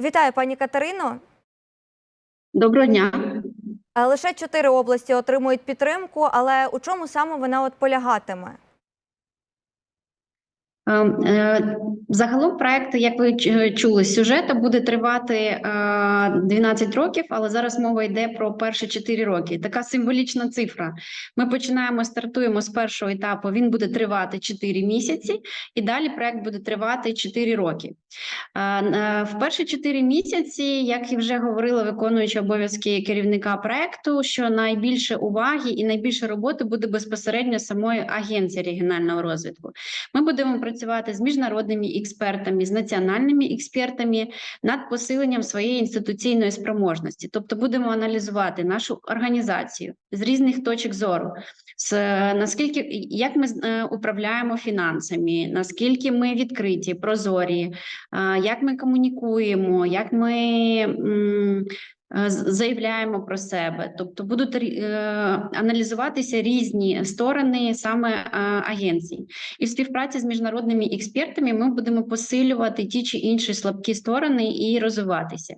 Вітаю, пані Катерино. Доброго дня. Е, Лише чотири області отримують підтримку, але у чому саме вона от полягатиме? Е, е, Загалом проект, як ви чули, з сюжету буде тривати е, 12 років, але зараз мова йде про перші 4 роки. Така символічна цифра. Ми починаємо, стартуємо з першого етапу. Він буде тривати 4 місяці, і далі проект буде тривати 4 роки. Е, е, В перші 4 місяці, як і вже говорила виконуюча обов'язки керівника проекту, що найбільше уваги і найбільше роботи буде безпосередньо самої агенції регіонального розвитку. Ми будемо працювати з міжнародними експертами, з національними експертами над посиленням своєї інституційної спроможності. Тобто будемо аналізувати нашу організацію з різних точок зору, з е, наскільки як ми е, управляємо фінансами, наскільки ми відкриті, прозорі, е, як ми комунікуємо, як ми. Е, Заявляємо про себе, тобто будуть е, аналізуватися різні сторони саме е, агенцій. І в співпраці з міжнародними експертами ми будемо посилювати ті чи інші слабкі сторони і розвиватися.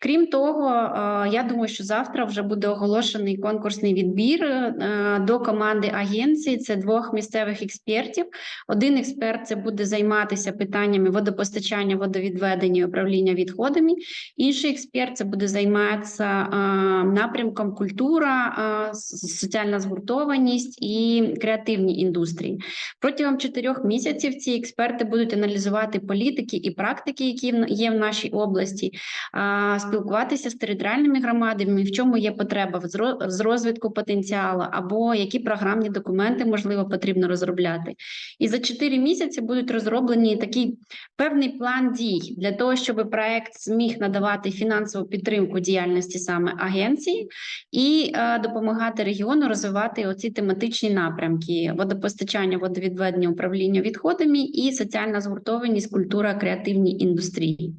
Крім того, я думаю, що завтра вже буде оголошений конкурсний відбір до команди агенції. Це двох місцевих експертів. Один експерт це буде займатися питаннями водопостачання, водовідведення і управління відходами. Інший експерт це буде займатися е, напрямком культура, е, соціальна згуртованість і креативні індустрії. Протягом чотирьох місяців ці експерти будуть аналізувати політики і практики, які є в нашій області, спілкуватися з територіальними громадами, в чому є потреба з розвитку потенціалу, або які програмні документи можливо потрібно розробляти. І за чотири місяці будуть розроблені такий певний план дій для того, щоб проект зміг надавати фінансову підтримку діяльності саме агенції і е, допомагати регіону розвивати оці тематичні напрямки: водопостачання, водовідведення, управління відходами і соціальна згуртованість, культура, креативні індустрії.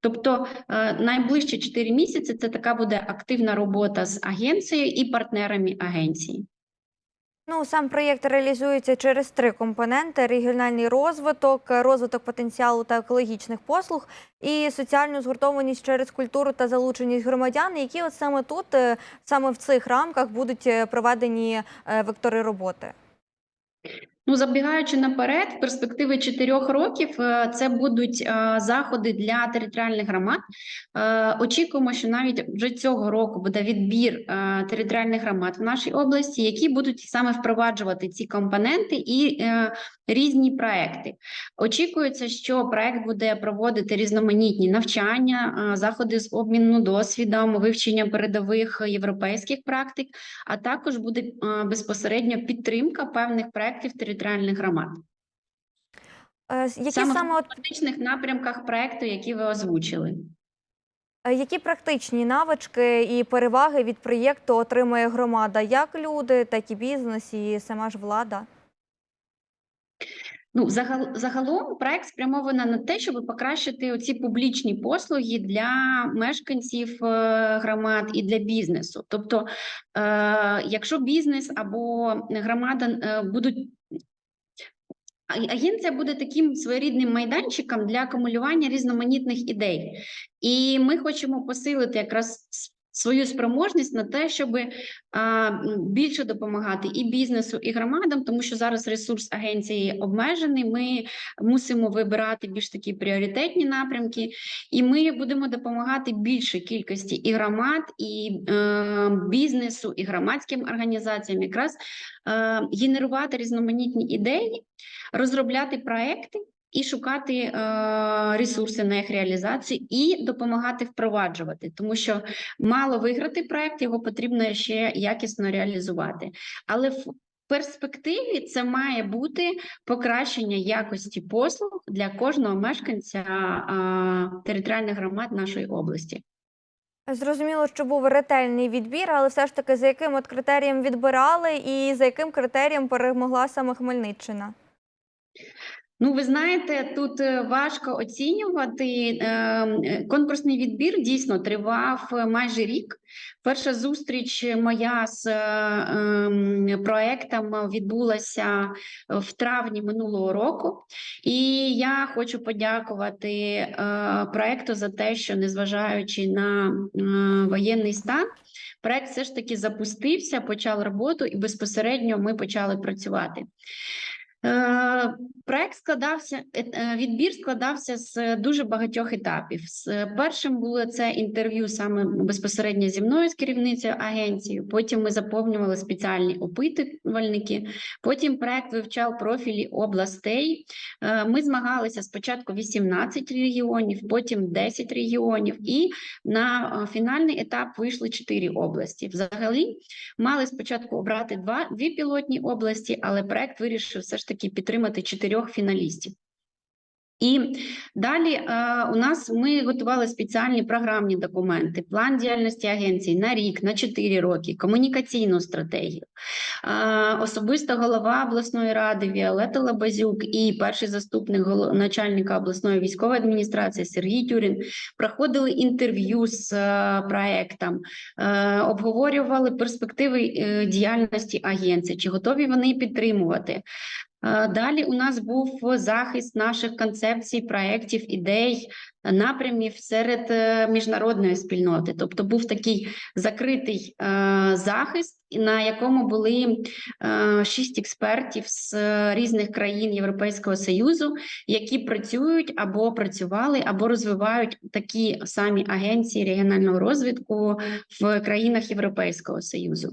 Тобто е, найближчі 4 місяці це така буде активна робота з агенцією і партнерами агенції. Ну, сам проєкт реалізується через три компоненти: регіональний розвиток, розвиток потенціалу та екологічних послуг, і соціальну згуртованість через культуру та залученість громадян, які от саме тут, е, саме в цих рамках, будуть е, проведені е, вектори роботи. Ну, забігаючи наперед, перспективи чотирьох років е, це будуть е, заходи для територіальних громад. Е, Очікуємо, що навіть вже цього року буде відбір територіальних громад в нашій області, які будуть саме впроваджувати ці компоненти і різні проекти. Очікується, що проект буде проводити різноманітні навчання, заходи з обміну досвідом, вивчення передових європейських практик, а також буде безпосередньо підтримка певних проєктів територіальних громад. Е, Які Саме саме в тематичних напрямках проєкту, які ви озвучили. Е, Які практичні навички і переваги від проєкту отримує громада, як люди, так і бізнес, і сама ж влада? Ну, загал, загалом проект спрямовано на те, щоб покращити оці публічні послуги для мешканців е, громад і для бізнесу. Тобто, е, якщо бізнес або громада будуть Агенція буде таким своєрідним майданчиком для акумулювання різноманітних ідей, і ми хочемо посилити якраз свою спроможність на те, щоб а, більше допомагати і бізнесу, і громадам, тому що зараз ресурс агенції обмежений. Ми мусимо вибирати більш такі пріоритетні напрямки, і ми будемо допомагати більшій кількості і громад, і е, бізнесу, і громадським організаціям, якраз е, генерувати різноманітні ідеї розробляти проекти і шукати е, ресурси на їх реалізацію, і допомагати впроваджувати, тому що мало виграти проект, його потрібно ще якісно реалізувати. Але в перспективі це має бути покращення якості послуг для кожного мешканця е, територіальних громад нашої області. Зрозуміло, що був ретельний відбір, але все ж таки за яким от критерієм відбирали і за яким критерієм перемогла саме Хмельниччина? Ну, ви знаєте, тут е, важко оцінювати. Е, е, Конкурсний відбір дійсно тривав майже рік. Перша зустріч моя з ем, проектом відбулася в травні минулого року. І я хочу подякувати проекту за те, що незважаючи на воєнний стан, проект все ж таки запустився, почав роботу, і безпосередньо ми почали працювати. Е, Проект складався, е, е, відбір складався з дуже багатьох етапів. З першим було це інтерв'ю саме безпосередньо зі мною з керівницею агенції. Потім ми заповнювали спеціальні опитувальники. Потім проект вивчав профілі областей. Ми змагалися спочатку 18 регіонів, потім 10 регіонів, і на фінальний етап вийшли 4 області. Взагалі мали спочатку обрати два дві пілотні області, але проект вирішив все ж таки підтримати чотирьох фіналістів. І далі е, у нас ми готували спеціальні програмні документи, план діяльності агенції на рік, на 4 роки, комунікаційну стратегію. Е, особисто голова обласної ради Віолета Лабазюк і перший заступник начальника обласної військової адміністрації Сергій Тюрін проходили інтерв'ю з е, проектом, е, обговорювали перспективи е, діяльності агенції, чи готові вони підтримувати. Е, Далі у нас був захист наших концепцій, проєктів, ідей, напрямів серед е, міжнародної спільноти. Тобто був такий закритий е, захист, на якому були шість експертів з різних країн Європейського Союзу, які працюють або працювали, або розвивають такі самі агенції регіонального розвитку в країнах Європейського Союзу.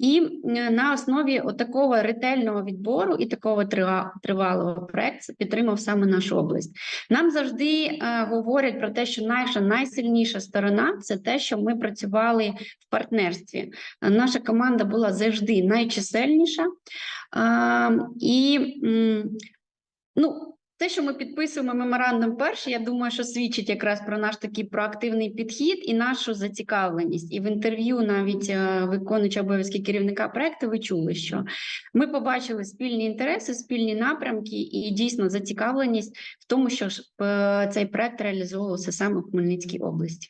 І е, на основі такого ретельного відбору і такого тривалого проекту підтримав саме нашу область. Нам завжди е, говорять про те, що наша найсильніша сторона це те, що ми працювали в партнерстві. Е, Наша команда була завжди найчисельніша. А, і ну, те, що ми підписуємо меморандум перший, я думаю, що свідчить якраз про наш такий проактивний підхід і нашу зацікавленість. І в інтерв'ю навіть е, виконуючи обов'язки керівника проекту, ви чули, що ми побачили спільні інтереси, спільні напрямки і дійсно зацікавленість в тому, що е, цей проект реалізовувався саме в Хмельницькій області.